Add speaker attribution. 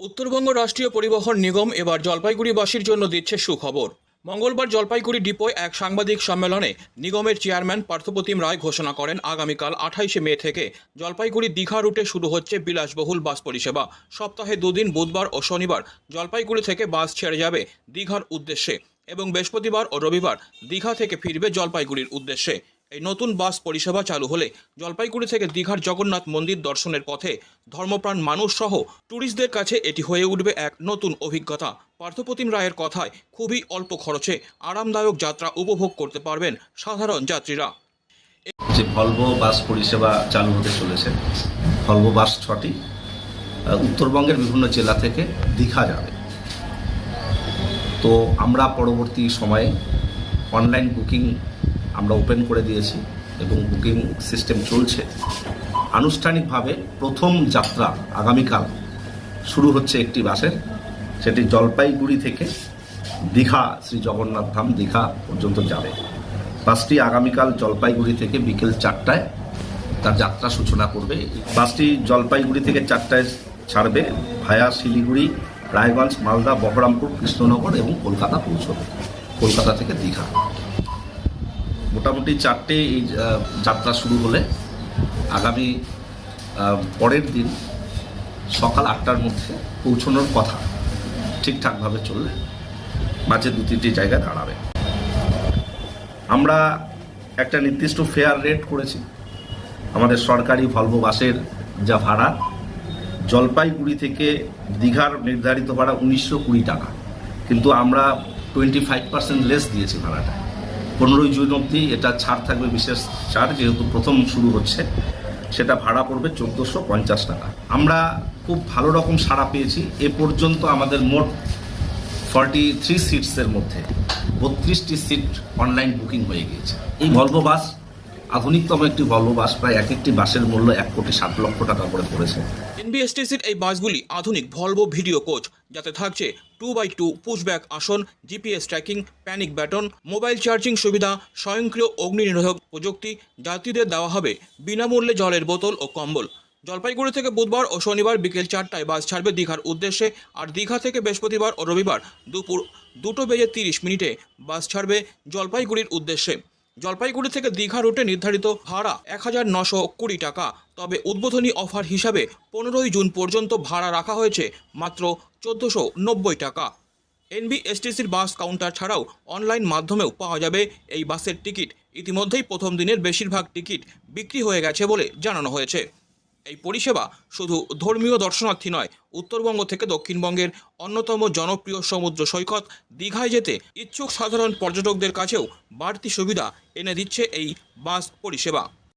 Speaker 1: উত্তরবঙ্গ রাষ্ট্রীয় পরিবহন নিগম এবার জলপাইগুড়িবাসীর জন্য দিচ্ছে সুখবর। মঙ্গলবার জলপাইগুড়ি ডিপোয় এক সাংবাদিক সম্মেলনে নিগমের চেয়ারম্যান পার্থপ্রতিম রায় ঘোষণা করেন, আগামীকাল আঠাইশে মে থেকে জলপাইগুড়ি দীঘা রুটে শুরু হচ্ছে বিলাসবহুল বাস পরিষেবা। সপ্তাহে দুদিন, বুধবার ও শনিবার জলপাইগুড়ি থেকে বাস ছেড়ে যাবে দীঘার উদ্দেশ্যে এবং বৃহস্পতিবার ও রবিবার দীঘা থেকে ফিরবে জলপাইগুড়ির উদ্দেশ্যে। এই নতুন বাস পরিষেবা চালু হলে জলপাইগুড়ি থেকে দীঘার জগন্নাথ মন্দির দর্শনের পথে ধর্মপ্রাণ মানুষ সহ ট্যুরিস্টদের কাছে এটি হয়ে উঠবে এক নতুন অভিজ্ঞতা। পার্থপ্রতিম রায়ের কথায় খুবই অল্প খরচে আরামদায়ক যাত্রা উপভোগ করতে পারবেন সাধারণ যাত্রীরা।
Speaker 2: যে ভলভো বাস পরিষেবা চালু হতে চলেছে, ভলভো বাস ছটি উত্তরবঙ্গের বিভিন্ন জেলা থেকে দীঘা যাবে। তো আমরা পরবর্তী সময়ে অনলাইন বুকিং আমরা ওপেন করে দিয়েছি এবং বুকিং সিস্টেম চলছে। আনুষ্ঠানিকভাবে প্রথম যাত্রা আগামীকাল শুরু হচ্ছে একটি বাসের। সেটি জলপাইগুড়ি থেকে দীঘা শ্রী জগন্নাথ ধাম দীঘা পর্যন্ত যাবে। বাসটি আগামীকাল জলপাইগুড়ি থেকে বিকেল চারটায় তার যাত্রা সূচনা করবে। বাসটি জলপাইগুড়ি থেকে চারটায় ছাড়বে ভায়া শিলিগুড়ি, রায়গঞ্জ, মালদা, বহরমপুর, কৃষ্ণনগর এবং কলকাতা পৌঁছবে। কলকাতা থেকে দীঘা। মোটামুটি চারটে এই যাত্রা শুরু হলে আগামী পরের দিন সকাল আটটার মধ্যে পৌঁছানোর কথা ঠিকঠাকভাবে চললে মাঝে দু তিনটি জায়গায় দাঁড়াবে। আমরা একটা নির্দিষ্ট ফেয়ার রেট করেছি। আমাদের সরকারি ভলভো বাসের যা ভাড়া, জলপাইগুড়ি থেকে দীঘার নির্ধারিত ভাড়া উনিশশো কুড়ি টাকা। কিন্তু আমরা টোয়েন্টি ফাইভ পার্সেন্ট লেস দিয়েছি ভাড়াটা। পনেরোই জুন অবধি এটা ছাড় থাকবে, বিশেষ ছাড়, যেহেতু প্রথম শুরু হচ্ছে। সেটা ভাড়া পড়বে চোদ্দোশো পঞ্চাশ টাকা। আমরা খুব ভালো রকম সাড়া পেয়েছি। এ পর্যন্ত আমাদের মোট ফর্টি থ্রি সিটসের মধ্যে বত্রিশটি সিট অনলাইন বুকিং হয়ে গিয়েছে। এই ভলভো বাস আধুনিকতম একটি ভলভো বাস প্রায় এক একটি বাসের মূল্য এক কোটি সাত লক্ষ টাকা করে পড়েছে।
Speaker 1: এনবিএসটিসির এই বাসগুলি আধুনিক ভলভো ভিডিও কোচ, যাতে থাকছে টু বাই টু পুশব্যাক আসন GPS tracking panic button mobile charging সুবিধা, স্বয়ংক্রিয় অগ্নি নিরোধক প্রযুক্তি, যাত্রীদের দেওয়া হবে বিনামূল্যে জলের বোতল ও কম্বল। জলপাইগুড়ি থেকে বুধবার ও শনিবার বিকেল চারটায় বাস ছাড়বে দীঘার উদ্দেশ্যে, আর দীঘা থেকে বৃহস্পতিবার ও রবিবার দুপুর দুটো বেজে তিরিশ মিনিটে বাস ছাড়বে জলপাইগুড়ির উদ্দেশ্যে। জলপাইগুড়ি থেকে দীঘা রুটে নির্ধারিত ভাড়া এক হাজার নশো কুড়ি টাকা। তবে উদ্বোধনী অফার হিসাবে পনেরোই জুন পর্যন্ত ভাড়া রাখা হয়েছে মাত্র চোদ্দোশো নব্বই টাকা। এনবিএসটিসির বাস কাউন্টার ছাড়াও অনলাইন মাধ্যমেও পাওয়া যাবে এই বাসের টিকিট। ইতিমধ্যেই প্রথম দিনের বেশিরভাগ টিকিট বিক্রি হয়ে গেছে বলে জানানো হয়েছে। এই পরিষেবা শুধু ধর্মীয় দর্শনার্থী নয়, উত্তরবঙ্গ থেকে দক্ষিণবঙ্গের অন্যতম জনপ্রিয় সমুদ্র সৈকত দীঘায় যেতে ইচ্ছুক সাধারণ পর্যটকদের কাছেও বাড়তি সুবিধা এনে দিচ্ছে এই বাস পরিষেবা।